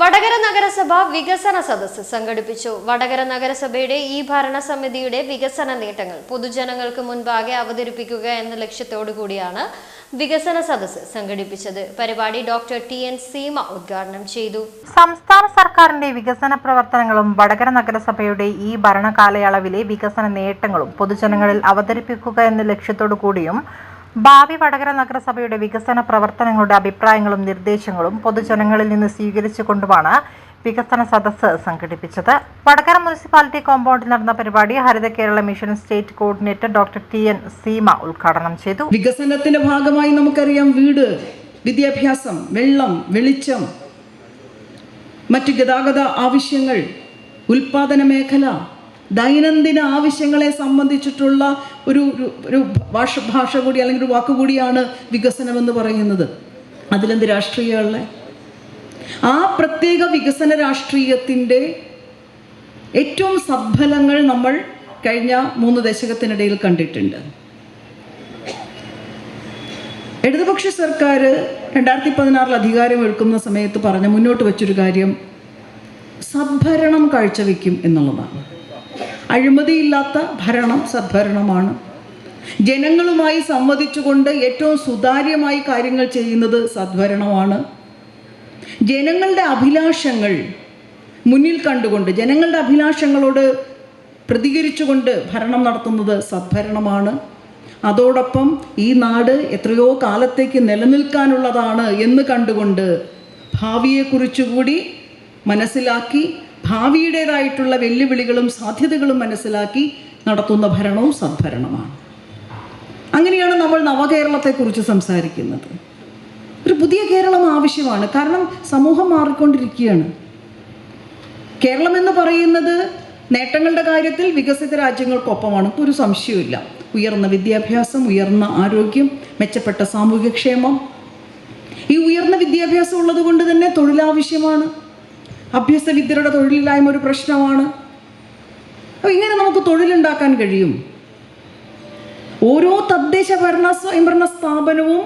വടകര നഗരസഭ വികസന സദസ് സംഘടിപ്പിച്ചു. വടകര നഗരസഭയുടെ ഈ ഭരണസമിതിയുടെ വികസന നേട്ടങ്ങൾ പൊതുജനങ്ങൾക്ക് മുൻപാകെ അവതരിപ്പിക്കുക എന്ന ലക്ഷ്യത്തോടു കൂടിയാണ് വികസന സദസ് സംഘടിപ്പിച്ചത്. പരിപാടി ഡോക്ടർ ടി എൻ സീമ ഉദ്ഘാടനം ചെയ്തു. സംസ്ഥാന സർക്കാരിന്റെ വികസന പ്രവർത്തനങ്ങളും വടകര നഗരസഭയുടെ ഈ ഭരണകാലയളവിലെ വികസന നേട്ടങ്ങളും പൊതുജനങ്ങളിൽ അവതരിപ്പിക്കുക എന്ന ലക്ഷ്യത്തോടു കൂടിയും ഭാവി വടകര നഗരസഭയുടെ വികസന പ്രവർത്തനങ്ങളുടെ അഭിപ്രായങ്ങളും നിർദ്ദേശങ്ങളും പൊതുജനങ്ങളിൽ നിന്ന് സ്വീകരിച്ചുകൊണ്ടുമാണ് വികസന സദസ്സ് സംഘടിപ്പിച്ചത്. വടകര മുനിസിപ്പാലിറ്റി കോമ്പൗണ്ടിൽ നടന്ന പരിപാടി Haritha Kerala mission state coordinator doctor T N Seema ഉദ്ഘാടനം ചെയ്തു. വികസനത്തിന്റെ ഭാഗമായി നമുക്കറിയാം വീട് വിദ്യാഭ്യാസം വെള്ളം വെളിച്ചം മറ്റ് ഗതാഗത ആവശ്യങ്ങൾ ഉൽപാദന മേഖല ദൈനംദിന ആവശ്യങ്ങളെ സംബന്ധിച്ചിട്ടുള്ള ഒരു ഒരു- ഭാഷ ഭാഷ കൂടി അല്ലെങ്കിൽ ഒരു വാക്കുകൂടിയാണ് വികസനം എന്ന് പറയുന്നത്. അതിലെന്ത് രാഷ്ട്രീയമുള്ള ആ പ്രത്യേക വികസന രാഷ്ട്രീയത്തിന്റെ ഏറ്റവും സഫലങ്ങൾ നമ്മൾ കഴിഞ്ഞ മൂന്ന് ദശകത്തിനിടയിൽ കണ്ടിട്ടുണ്ട്. ഇടതുപക്ഷ സർക്കാർ രണ്ടായിരത്തി പതിനാറിൽ അധികാരം എടുക്കുന്ന സമയത്ത് പറഞ്ഞ മുന്നോട്ട് വെച്ചൊരു കാര്യം സംഭരണം കാഴ്ചവെക്കും എന്നുള്ളതാണ്. അഴിമതിയില്ലാത്ത ഭരണം സദ്ഭരണമാണ്. ജനങ്ങളുമായി സംവദിച്ചുകൊണ്ട് ഏറ്റവും സുതാര്യമായി കാര്യങ്ങൾ ചെയ്യുന്നത് സദ്ഭരണമാണ്. ജനങ്ങളുടെ അഭിലാഷങ്ങൾ മുന്നിൽ കണ്ടുകൊണ്ട് ജനങ്ങളുടെ അഭിലാഷങ്ങളോട് പ്രതികരിച്ചുകൊണ്ട് ഭരണം നടത്തുന്നത് സദ്ഭരണമാണ്. അതോടൊപ്പം ഈ നാട് എത്രയോ കാലത്തേക്ക് നിലനിൽക്കാനുള്ളതാണ് എന്ന് കണ്ടുകൊണ്ട് ഭാവിയെക്കുറിച്ചുകൂടി മനസ്സിലാക്കി ഭാവിയുടേതായിട്ടുള്ള വെല്ലുവിളികളും സാധ്യതകളും മനസ്സിലാക്കി നടത്തുന്ന ഭരണവും സദ്ഭരണമാണ്. അങ്ങനെയാണ് നമ്മൾ നവകേരളത്തെക്കുറിച്ച് സംസാരിക്കുന്നത്. ഒരു പുതിയ കേരളം ആവശ്യമാണ്. കാരണം സമൂഹം മാറിക്കൊണ്ടിരിക്കുകയാണ്. കേരളം എന്ന് പറയുന്നത് നേട്ടങ്ങളുടെ കാര്യത്തിൽ വികസിത രാജ്യങ്ങൾക്കൊപ്പമാണ്. ഒരു സംശയമില്ല ഉയർന്ന വിദ്യാഭ്യാസം ഉയർന്ന ആരോഗ്യം മെച്ചപ്പെട്ട സാമൂഹ്യക്ഷേമം. ഈ ഉയർന്ന വിദ്യാഭ്യാസം ഉള്ളത് കൊണ്ട് തന്നെ തൊഴിലാവശ്യമാണ്. അഭ്യസ്തവിദ്യരുടെ തൊഴിലില്ലായ്മ ഒരു പ്രശ്നമാണ്. അപ്പോൾ ഇങ്ങനെ നമുക്ക് തൊഴിലുണ്ടാക്കാൻ കഴിയും. ഓരോ തദ്ദേശ ഭരണ സ്വയംഭരണ സ്ഥാപനവും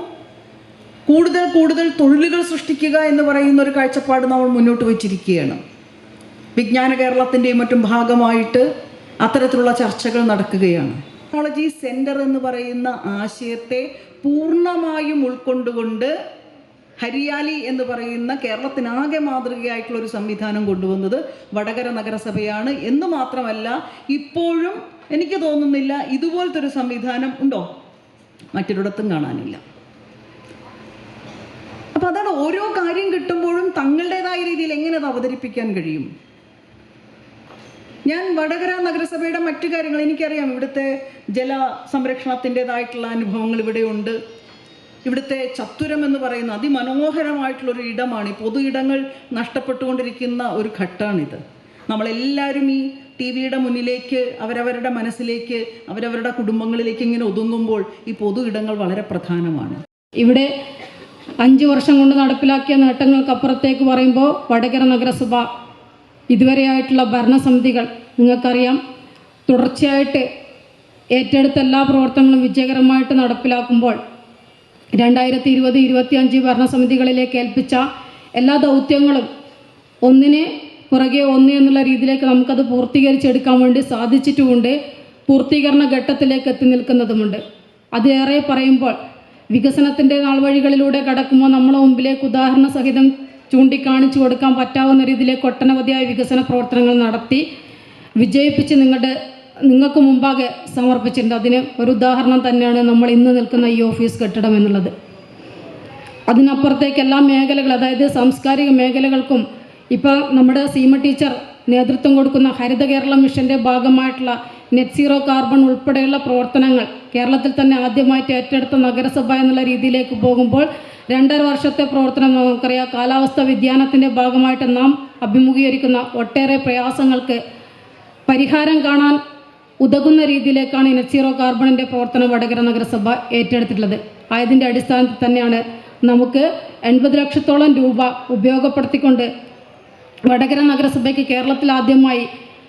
കൂടുതൽ കൂടുതൽ തൊഴിലുകൾ സൃഷ്ടിക്കുക എന്ന് പറയുന്ന ഒരു കാഴ്ചപ്പാട് നമ്മൾ മുന്നോട്ട് വച്ചിരിക്കുകയാണ്. വിജ്ഞാന കേരളത്തിന്റെയും മറ്റും ഭാഗമായിട്ട് അത്തരത്തിലുള്ള ചർച്ചകൾ നടക്കുകയാണ്. ടെക്നോളജി സെന്റർ എന്ന് പറയുന്ന ആശയത്തെ പൂർണമായും ഉൾക്കൊണ്ടുകൊണ്ട് ഹരിയാലി എന്ന് പറയുന്ന കേരളത്തിനാകെ മാതൃകയായിട്ടുള്ള ഒരു സംവിധാനം കൊണ്ടുവന്നത് വടകര നഗരസഭയാണ്. എന്ന് മാത്രമല്ല ഇപ്പോഴും എനിക്ക് തോന്നുന്നില്ല ഇതുപോലത്തെ ഒരു സംവിധാനം ഉണ്ടോ? മറ്റൊരിടത്തും കാണാനില്ല. അപ്പോൾ അതാണ് ഓരോ കാര്യം കിട്ടുമ്പോഴും തങ്ങളുടേതായ രീതിയിൽ എങ്ങനെ അത് അവതരിപ്പിക്കാൻ കഴിയും? ഞാൻ വടകര നഗരസഭയുടെ മറ്റു കാര്യങ്ങൾ എനിക്കറിയാം. ഇവിടുത്തെ ജല സംരക്ഷണത്തിന്റെതായിട്ടുള്ള അനുഭവങ്ങൾ ഇവിടെയുണ്ട്. ഇവിടുത്തെ ചത്തുരം എന്ന് പറയുന്ന അതിമനോഹരമായിട്ടുള്ളൊരു ഇടമാണ്. ഈ പൊതു ഇടങ്ങൾ നഷ്ടപ്പെട്ടുകൊണ്ടിരിക്കുന്ന ഒരു ഘട്ടമാണിത് നമ്മളെല്ലാവരും ഈ ടി വിയുടെ മുന്നിലേക്ക് അവരവരുടെ മനസ്സിലേക്ക് അവരവരുടെ കുടുംബങ്ങളിലേക്ക് ഇങ്ങനെ ഒതുങ്ങുമ്പോൾ ഈ പൊതു ഇടങ്ങൾ വളരെ പ്രധാനമാണ്. ഇവിടെ അഞ്ച് വർഷം കൊണ്ട് നടപ്പിലാക്കിയ നേട്ടങ്ങൾക്കപ്പുറത്തേക്ക് പറയുമ്പോൾ വടകര നഗരസഭ ഇതുവരെയായിട്ടുള്ള ഭരണസമിതികൾ നിങ്ങൾക്കറിയാം തുടർച്ചയായിട്ട് ഏറ്റെടുത്ത എല്ലാ പ്രവർത്തനങ്ങളും വിജയകരമായിട്ട് നടപ്പിലാക്കുമ്പോൾ രണ്ടായിരത്തി ഇരുപത് ഇരുപത്തിയഞ്ച് ഭരണസമിതികളിലേക്ക് ഏൽപ്പിച്ച എല്ലാ ദൗത്യങ്ങളും ഒന്നിന് പുറകെ ഒന്ന് എന്നുള്ള രീതിയിലേക്ക് നമുക്കത് പൂർത്തീകരിച്ചെടുക്കാൻ വേണ്ടി സാധിച്ചിട്ടുമുണ്ട്. പൂർത്തീകരണ ഘട്ടത്തിലേക്ക് എത്തി നിൽക്കുന്നതുമുണ്ട്. അതേറെ പറയുമ്പോൾ വികസനത്തിന്റെ നാൾവഴികളിലൂടെ കടക്കുമ്പോൾ നമ്മളെ മുമ്പിലേക്ക് ഉദാഹരണ സഹിതം ചൂണ്ടിക്കാണിച്ചു കൊടുക്കാൻ പറ്റാവുന്ന രീതിയിലേക്ക് ഒട്ടനവധിയായ വികസന പ്രവർത്തനങ്ങൾ നടത്തി വിജയിപ്പിച്ച് നിങ്ങളുടെ നിങ്ങൾക്ക് മുമ്പാകെ സമർപ്പിച്ചിട്ടുണ്ട്. അതിന് ഒരു ഉദാഹരണം തന്നെയാണ് നമ്മൾ ഇന്ന് നിൽക്കുന്ന ഈ ഓഫീസ് കെട്ടിടം എന്നുള്ളത്. അതിനപ്പുറത്തേക്ക് എല്ലാ മേഖലകൾ അതായത് സാംസ്കാരിക മേഖലകൾക്കും ഇപ്പോൾ നമ്മുടെ സീമ ടീച്ചർ നേതൃത്വം കൊടുക്കുന്ന ഹരിത കേരള മിഷന്റെ ഭാഗമായിട്ടുള്ള നെറ്റ് സീറോ കാർബൺ ഉൾപ്പെടെയുള്ള പ്രവർത്തനങ്ങൾ കേരളത്തിൽ തന്നെ ആദ്യമായിട്ട് ഏറ്റെടുത്ത നഗരസഭ എന്നുള്ള രീതിയിലേക്ക് പോകുമ്പോൾ രണ്ടര വർഷത്തെ പ്രവർത്തനം നമുക്കറിയാം. കാലാവസ്ഥ വ്യതിയാനത്തിന്റെ ഭാഗമായിട്ട് നാം അഭിമുഖീകരിക്കുന്ന ഒട്ടേറെ പ്രയാസങ്ങൾക്ക് പരിഹാരം കാണാൻ ഉതകുന്ന രീതിയിലേക്കാണ് ഇനസീറോ സീറോ കാർബണിന്റെ പ്രവർത്തനം വടകര നഗരസഭ ഏറ്റെടുത്തിട്ടുള്ളത്. ആയതിന്റെ അടിസ്ഥാനത്തിൽ തന്നെയാണ് നമുക്ക് എൺപത് ലക്ഷത്തോളം രൂപ ഉപയോഗപ്പെടുത്തിക്കൊണ്ട് വടകര നഗരസഭയ്ക്ക് കേരളത്തിൽ ആദ്യമായി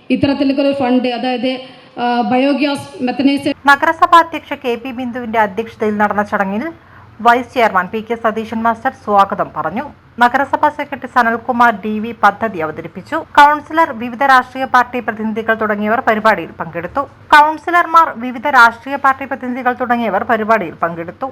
ഇത്തരത്തിലേക്കൊരു ഫണ്ട് അതായത് ബയോഗ്യാസ് മെത്തനൈസേഷൻ നഗരസഭാ അധ്യക്ഷ കെ പി ബിന്ദുവിന്റെ അധ്യക്ഷതയിൽ നടന്ന ചടങ്ങിൽ vice chairman P K Satheesan master സ്വാഗതം പറഞ്ഞു. നഗരസഭാ സെക്രട്ടറി സനൽകുമാർ ഡി വി പദ്ധതി അവതരിപ്പിച്ചു. കൗൺസിലർ വിവിധ രാഷ്ട്രീയ പാർട്ടി പ്രതിനിധികൾ തുടങ്ങിയവർ പരിപാടിയിൽ പങ്കെടുത്തു. കൗൺസിലർമാർ വിവിധ രാഷ്ട്രീയ പാർട്ടി പ്രതിനിധികൾ തുടങ്ങിയവർ പരിപാടിയിൽ പങ്കെടുത്തു.